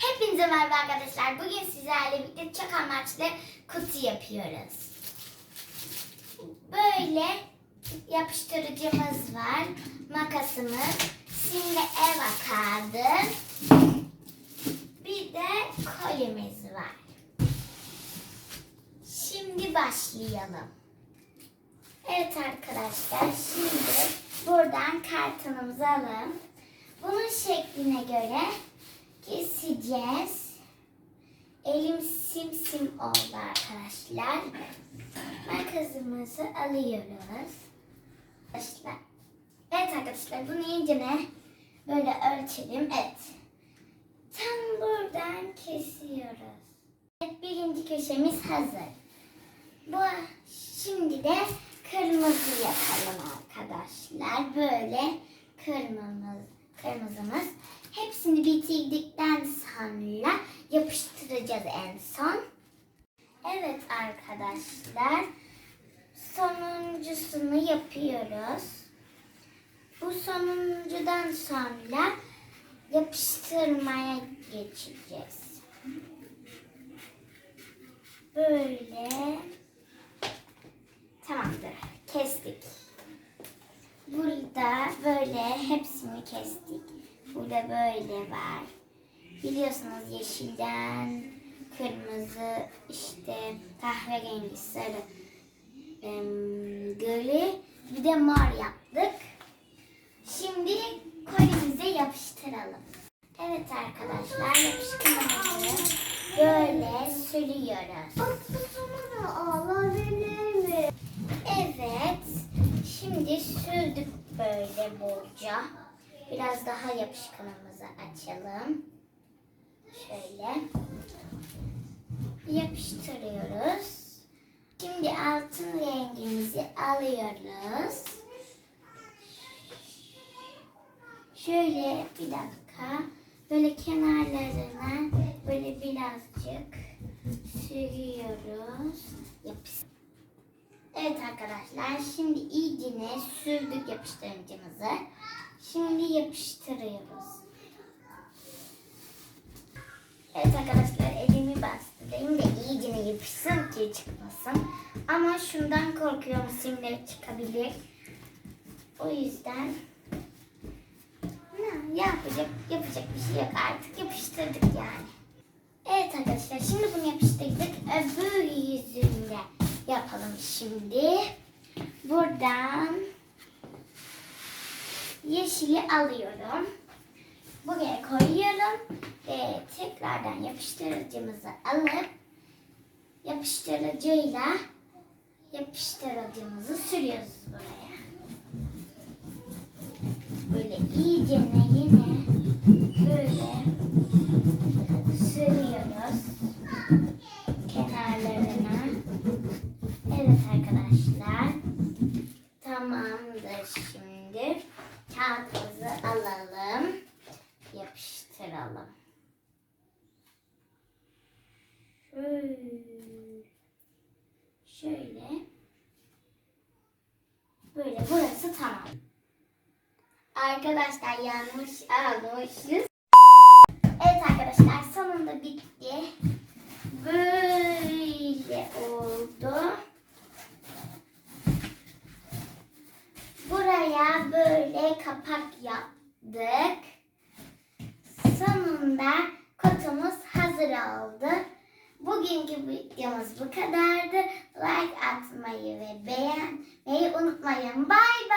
Hepinize merhaba arkadaşlar. Bugün sizlerle birlikte çok amaçlı kutu yapıyoruz. Böyle yapıştırıcımız var. Makasımız. Şimdi eva kağıdı. Bir de kolimiz var. Şimdi başlayalım. Evet arkadaşlar şimdi buradan kartonumuzu alalım. Bunun şekline göre keseceğiz. Elim simsim oldu arkadaşlar. Makasımızı alıyoruz. Arkadaşlar. Evet arkadaşlar bunu iyice ne böyle ölçelim. Evet. Tam buradan kesiyoruz. Evet birinci köşemiz hazır. Bu şimdi de kırmızı yapalım arkadaşlar. Böyle kırmızı kırmızımız. Hepsini bitirdikten sonra yapıştıracağız en son. Evet arkadaşlar. Sonuncusunu yapıyoruz. Bu sonuncudan sonra yapıştırmaya geçeceğiz. Böyle Tamamdır. Kestik. Burada böyle hepsini kestik. Burada böyle var. Biliyorsunuz yeşilden kırmızı işte kahverengi sarı em, gölü bir de mor yaptık. Şimdi kolimize yapıştıralım. Evet arkadaşlar yapıştırmamızı böyle sürüyoruz. Evet. Şimdi sürdük böyle bolca. Biraz daha yapışkanımızı açalım. Şöyle. Yapıştırıyoruz. Şimdi altın rengimizi alıyoruz. Şöyle bir dakika. Böyle kenarlarına böyle birazcık sürüyoruz. Yapış. Evet arkadaşlar şimdi iyicene sürdük yapıştırıcımızı. Şimdi yapıştırıyoruz. Evet arkadaşlar elimi bastırayım da iyicene yapışsın ki çıkmasın. Ama şundan korkuyorum simleri çıkabilir. O yüzden ne yapacak yapacak bir şey yok artık yapıştırdık yani. Evet arkadaşlar şimdi bunu yapıştırdık. Öbür yüzünde yapalım şimdi. Buradan yeşili alıyorum. Buraya koyuyorum ve tekrardan yapıştırıcımızı alıp yapıştırıcıyla yapıştırıcımızı sürüyoruz buraya. Böyle iyice yine böyle sürüyoruz kenarlarına. Evet arkadaşlar. Tamamdır şimdi. Kağıtımızı alalım. Yapıştıralım. Şöyle. Böyle burası tamam. Arkadaşlar yanlış almışız. Evet arkadaşlar sonunda bitti. Böyle oldu. Buraya böyle kapak yaptık. Sonunda kutumuz hazır oldu. Bugünkü videomuz bu kadardı. Like atmayı ve beğenmeyi unutmayın. Bye.